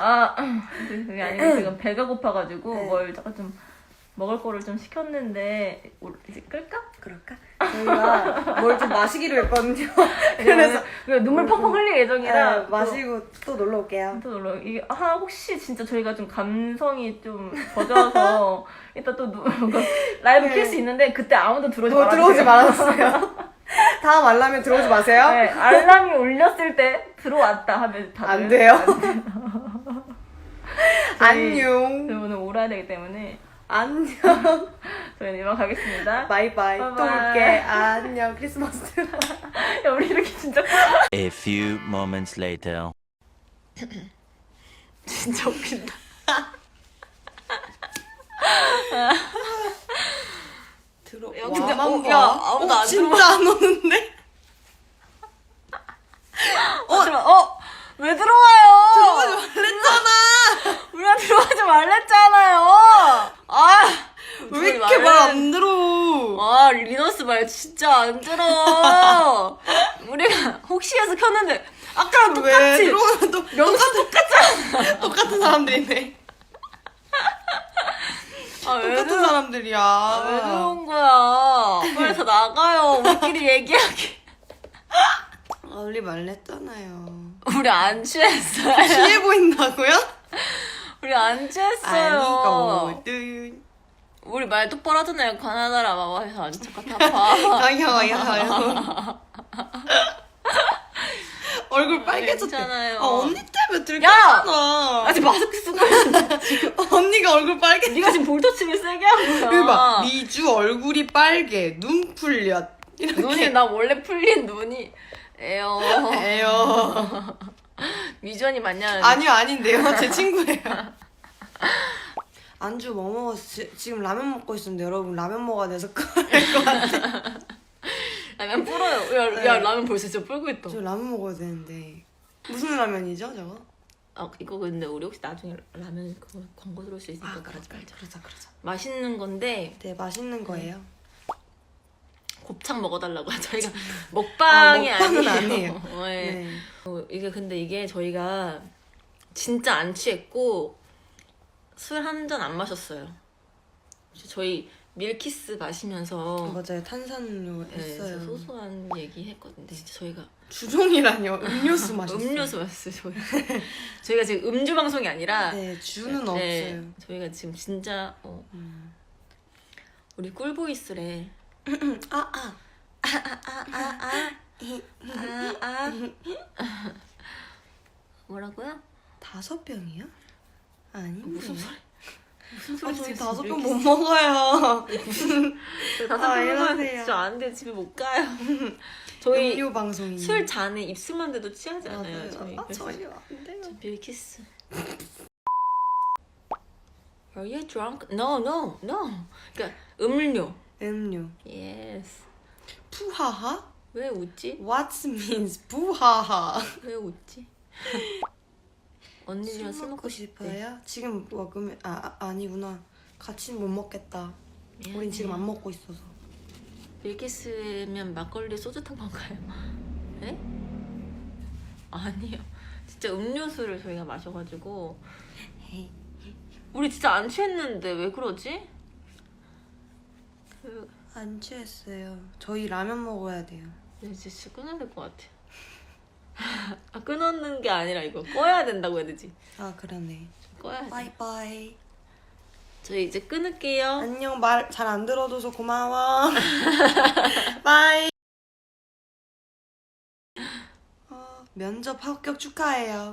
아, 그게 아니고 지금 배가 고파가지고 네. 뭘 잠깐 좀 먹을 거를 좀 시켰는데 올- 이제 끌까? 그럴까? 저희가 뭘 좀 마시기로 했거든요. 그래서 눈물 펑펑 흘릴 예정이라 네, 마시고 또 놀러 올게요. 또 놀러 이게 아 혹시 진짜 저희가 좀 감성이 좀 젖어서 이따 또 누, 라이브 네. 킬수 있는데 그때 아무도 들어오지 뭐. 들어오지 말았어요. 다음 알람에 들어오지 마세요. 네, 알람이 울렸을 때 들어왔다 하면 다들 안 돼요. 저희- 안녕. 저희 오늘 오라야 되기 때문에 안녕. 저희는 이만 가겠습니다. 바이바이. 또 바이바이. 올게. 안녕. 크리스마스. 야, 우리 이렇게 진짜 A few moments later. 진짜 웃긴다. 들어. 야, 와, 근데, 만 어, 봐. 야, 아무도 어, 안 진짜 안 오는데? 어, 들어, 어, 왜 들어와요? 들어가지 말랬잖아. 우리가 들어가지 말랬잖아요. 아, 왜 이렇게 말 안 들어? 아, 리너스 말 진짜 안 들어. 우리가 혹시 해서 켰는데 아까랑 왜 똑같이 들어오면 또 명수 똑같잖아. 똑같은 사람들이네. 아, 왜 똑같은 들어? 사람들이야. 왜 들어온 거야? 빨리 다 나가요. 우리끼리 얘기하기. 아, 우리 말랬잖아요. 우리 안 취했어요. 취해 보인다고요? 우리 안 취했어요. 아니거든. 우리 말 똑바로 하잖아요. 가나다라 마와에서 안 아파. 가요, 가요. 얼굴 빨개졌대. 괜찮아요. 아, 언니 때문에 야! 들켰잖아. 아직 마스크 쓰고 있어. 언니가 얼굴 빨개. 네가 지금 볼터치를 세게 한 거야. 봐. 미주 얼굴이 빨개. 눈 풀려. 이렇게. 눈이 나 원래 풀린 눈이 에요. 에요. 미주언이 맞냐? 아니요, 아닌데요. 제 친구예요. 안주 뭐 먹었어? 지, 지금 라면 먹고 있었는데 여러분 라면 먹어야 돼서 꺼야 될것 같아. 라면 불어요. 야, 네. 야 라면 벌써 진짜 불고 있다. 저 라면 먹어야 되는데. 무슨 라면이죠, 저거? 아 이거 근데 우리 혹시 나중에 라면 그거 광고 들을 수 있으니까 아, 그러지 말자. 그러자, 그러자. 맛있는 건데 네, 맛있는 거예요. 곱창 먹어달라고 저희가 먹방이 아, 아, 먹방은 니에요 아니에요. 네. 네. 어, 이게 근데 이게 저희가 진짜 안 취했고 술 한 잔 안 마셨어요. 저희 밀키스 마시면서 맞아요, 탄산음료 네, 했어요. 진짜 소소한 얘기 했거든요. 진짜 저희가 주종이라뇨, 음료수 마셨어요. 음료수 마셨어요. 저희 저희가 지금 음주 방송이 아니라 네, 주는 네, 없어요. 저희가 지금 진짜 어, 음. 우리 꿀보이스래. 아, 아. 아, 아. 뭐라고요? 다섯 병이요? 아니 무슨 소리? 무슨 아, 소리? 저희 다섯 병 못 먹어요. 다섯 아, 병은 이러세요. 진짜 안 돼. 집에 못 가요. 저희 음료 방송이. 술 잔에 입술만 대도 취하지 않아요. 맞아요. 저희. 아, 저희 안 돼요. 저 빌키스. Are you drunk? No, no, no. 그러니까 음료. 음료. Yes. 푸하하? 왜 웃지? What means 부하하? 왜 웃지? 언니랑 술 먹고 싶대. 싶어요? 지금 먹으면 아, 아 아니구나. 같이 못 먹겠다. 우린 지금 안 먹고 있어서. 밀키스면 막걸리 소주 탄 건가요? 에? 아니요. 진짜 음료수를 저희가 마셔가지고 우리 진짜 안 취했는데 왜 그러지? 그 안 취했어요. 저희 라면 먹어야 돼요. 이제 진짜 끊어야 될 것 같아. 아 끊었는 게 아니라 이거 꺼야 된다고 해야 되지. 아 그러네. 꺼야지. 바이바이. 저희 이제 끊을게요. 안녕 말 잘 안 들어줘서 고마워. 바이. 어, 면접 합격 축하해요.